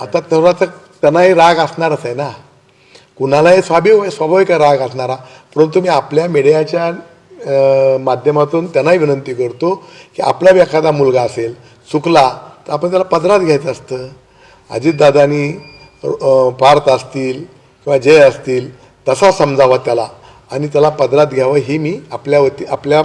आता तेवढा तर त्यांनाही राग असणारच आहे ना. कुणालाही स्वाभाविक स्वाभाविक राग असणारा. परंतु मी आपल्या मीडियाच्या माध्यमातून त्यांनाही विनंती करतो की आपला बी एखादा मुलगा असेल चुकला तर आपण त्याला पदरात घ्यायचं असतं. अजितदादांनी पार्थ असतील किंवा जय असतील तसा समजावा त्याला. आणि त्याला पदरात घ्यावं ही मी आपल्या वती आपल्या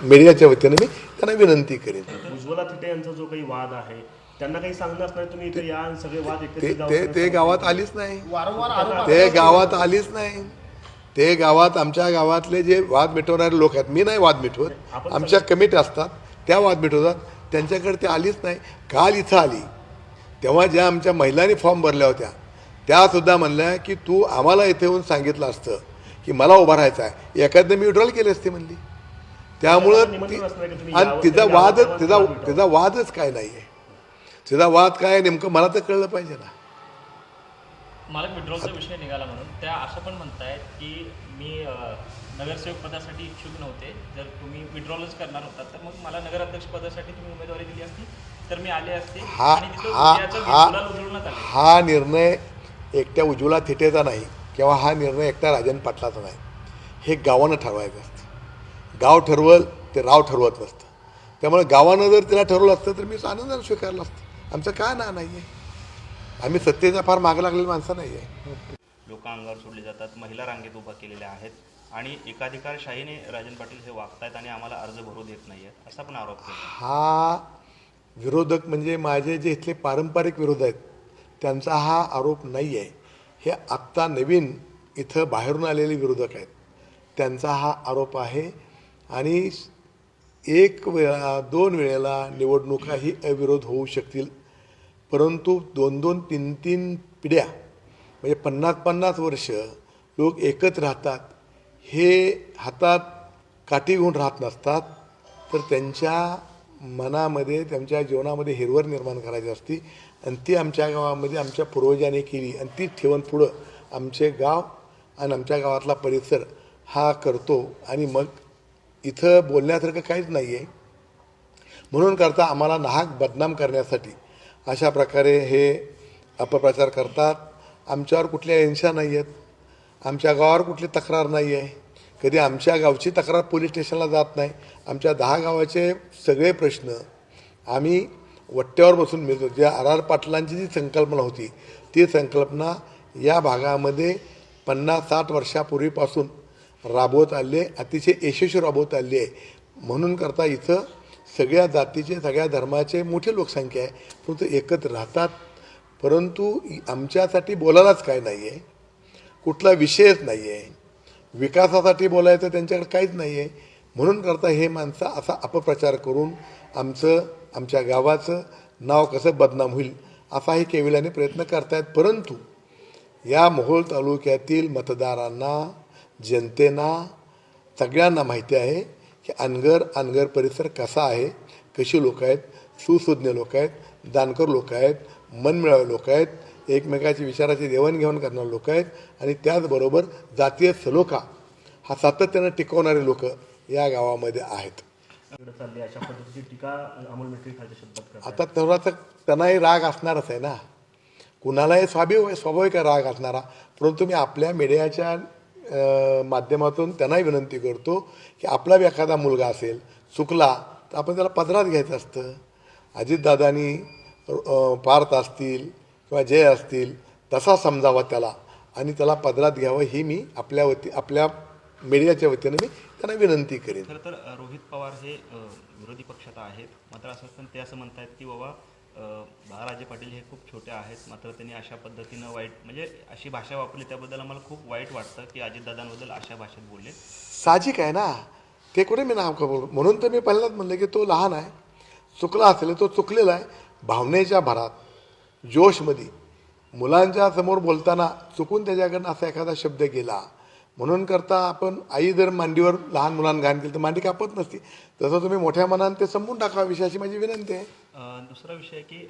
मीडियाच्या वतीनं मी त्यांना विनंती करेन. उज्ज्वला थिटे यांचा जो काही वाद आहे त्यांना काही सांगणार नाही तुम्ही इथे या आणि सगळे वाद ते एकत्रित ते गावात ते गावात आलीच नाही. वारंवार आरोप ते गावात आलीच नाही. ते गावात आमच्या गावातले जे वाद मिटवणारे लोक आहेत मी नाही वाद मिटवत. आमच्या कमिटी असतात त्या वाद मिटवतात. त्यांच्याकडे ते आलीच नाही. काल इथं आली. तेव्हा ज्या आमच्या महिलांनी फॉर्म भरल्या होत्या त्यासुद्धा म्हणल्या की तू आम्हाला इथे येऊन सांगितलं असतं की मला उभा राहायचं आहे. एखादं मी विड्रॉल केली असती म्हणली. त्यामुळं निमंत्रण असतं की तुम्ही ती- आणि यावं, तिचा वादच तिचा तिचा वादच काय नाही आहे तिचा वाद काय नेमकं मला तर कळलं पाहिजे ना. मालक विड्रॉलचा विषय निघाला म्हणून. त्या असं पण म्हणतायत की मी नगरसेवक पदासाठी इच्छुक नव्हते. जर तुम्ही विड्रॉलच करणार होता तर मग मला नगराध्यक्ष पदासाठी तुम्ही उमेदवारी दिली असती तर मी आले असते. हा हा निर्णय एकट्या उज्ज्वला थिटेचा नाही किंवा हा निर्णय एकट्या राजन पाटलाचा नाही. हे गावानं ठरवायचं असतं. गाव ठरवल ते राव ठरवत नसतं. त्यामुळे गावानं जर तिला ठरवलं असतं तर मी आनंदाने स्वीकारलं असतं. आमचं काय ना नाही आहे आम्ही सत्तेच्या फार मागं लागलेली माणसं नाही आहे लोक अंगावर सोडले जातात महिला रांगेत उभा केलेल्या आहेत आणि एकाधिकारशाहीने राजन पाटील हे वागतायत आणि आम्हाला अर्ज भरू देत नाही आहेत असा पण आरोप हा विरोधक म्हणजे माझे जे इथले पारंपरिक विरोध आहेत त्यांचा हा आरोप नाही आहे हे आत्ता नवीन इथं बाहेरून आलेले विरोधक आहेत त्यांचा हा आरोप आहे आणि एक वेळा दोन वेळेला निवडणुका ही अविरोध होऊ शकतील. परंतु दोन दोन तीन तीन पिढ्या म्हणजे पन्नास पन्नास वर्ष लोक एकत्र राहतात. हे हातात काठी घेऊन राहत नसतात. तर त्यांच्या मनामध्ये त्यांच्या जीवनामध्ये हिरवळ निर्माण करायची असती. आणि ती आमच्या गावामध्ये आमच्या पूर्वजाने केली. आणि ती ठेवून पुढं आमचे गाव आणि आमच्या गावातला परिसर हा करतो. आणि मग इथं बोलण्यासारखं काहीच नाही आहे म्हणून करता आम्हाला नाहक बदनाम करण्यासाठी अशा प्रकारे हे अपप्रचार करतात. आमच्यावर कुठल्या हिंसा नाही आहेत आमच्या गावावर कुठली तक्रार नाही आहे कधी आमच्या गावची तक्रार पोलीस स्टेशनला जात नाही. आमच्या दहा गावाचे सगळे प्रश्न आम्ही वट्ट्यावर बसून मिळतो. ज्या आर आर पाटलांची जी संकल्पना होती ती संकल्पना या भागामध्ये पन्नास साठ वर्षापूर्वीपासून राबवत आले अतिशय यशस्वी राबवत आली आहे. म्हणून करता इथं सगळ्या जातीचे सगळ्या धर्माचे मोठी लोकसंख्या आहे. परंतु एकत्र राहतात. परंतु आमच्यासाठी बोलायलाच काय नाही आहे कुठला विषयच नाही आहे विकासासाठी बोलायचं त्यांच्याकडे काहीच नाही आहे म्हणून करता हे माणसं असा अपप्रचार करून आमचं आमच्या गावाचं नाव कसं बदनाम होईल असाही केविलाने प्रयत्न करतायत. परंतु या मोहोळ तालुक्यातील मतदारांना जनतेना सगळ्यांना माहिती आहे की अनगर अनगर परिसर कसा आहे कशी लोक आहेत सुसज्ञ लोक आहेत दानकर लोक आहेत मनमिळावे लोक आहेत एकमेकाची विचाराची देवाणघेवाण करणारे लोक आहेत आणि त्याचबरोबर जातीय सलोखा हा सातत्यानं टिकवणारे लोक या गावामध्ये आहेत. आता तेवढा तर त्यांनाही राग असणारच आहे ना. कुणालाही स्वाभाविक स्वाभाविक राग असणारा परंतु मी आपल्या मीडियाच्या माध्यमातून त्यांनाही विनंती करतो की आपला बी एखादा मुलगा असेल चुकला तर आपण त्याला पदरात घ्यायचं असतं. अजितदादांनी पार्थ असतील किंवा जय असतील तसा समजावा त्याला आणि त्याला पदरात घ्यावं ही मी आपल्या वती आपल्या मीडियाच्या वतीनं मी त्यांना विनंती करेन. खरं तर रोहित पवार हे विरोधी पक्षात आहेत. मात्र असं पण ते असं म्हणतात की बाबा बाळाराजे पाटील हे खूप छोटे आहेत मात्र त्यांनी अशा पद्धतीनं वाईट म्हणजे अशी भाषा वापरली त्याबद्दल आम्हाला खूप वाईट वाटतं की अजितदादांबद्दल अशा भाषेत बोलले. साहजिक आहे ना? ते कुठे मी नाव कबूल म्हणून तर मी पहिल्यांदाच म्हणलं की तो लहान आहे चुकला असेल तो चुकलेला आहे. भावनेच्या भरात जोशमध्ये मुलांच्या समोर बोलताना चुकून त्याच्याकडनं असा एखादा शब्द गेला म्हणून करता आपण आई जर मांडीवर लहान मुलांना घाण केली तर मांडी कापत नसती. तसं तुम्ही मोठ्या मनाने ते संपून टाका. विषयाची माझी विनंती आहे. दुसरा विषय की